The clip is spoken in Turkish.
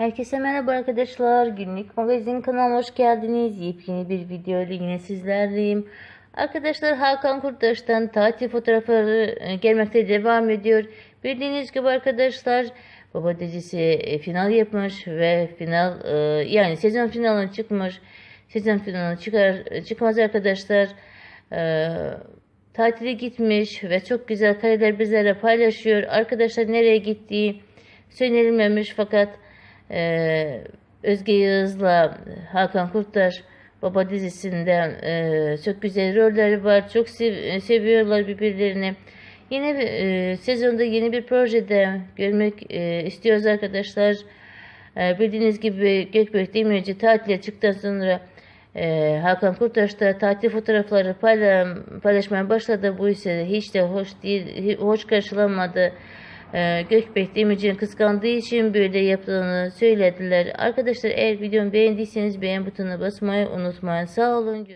Herkese merhaba arkadaşlar. Günlük magazin kanalıma hoş geldiniz. Yepyeni bir video ile yine sizlerleyim. Arkadaşlar Hakan Kurtaş'tan tatil fotoğrafları e, gelmekte devam ediyor. Bildiğiniz gibi arkadaşlar Baba dizisi e, final yapmış ve final e, yani sezon finaline çıkmış. Sezon finaline çıkar çıkmaz arkadaşlar. Tatile gitmiş ve çok güzel kareler bizlere paylaşıyor. Arkadaşlar nereye gittiği söylenilmemiş fakat e, Özge Yağız'la Hakan Kurtaş Baba dizisinden e, çok güzel rolleri var. Çok sev- seviyorlar birbirlerini. Bir, e, sezonda yeni bir projede görmek e, istiyoruz arkadaşlar. E, bildiğiniz gibi Gökbek Demirci tatile çıktıktan sonra e, Hakan Kurtaş da tatil fotoğrafları payla, paylaşmaya başladı. Bu ise hiç de hoş değil, hoş karşılanmadı. E, Gökbek Demirci'nin kıskandığı için böyle yaptığını söylediler. Arkadaşlar eğer videomu beğendiyseniz beğen butonuna basmayı unutmayın. Sağ olun.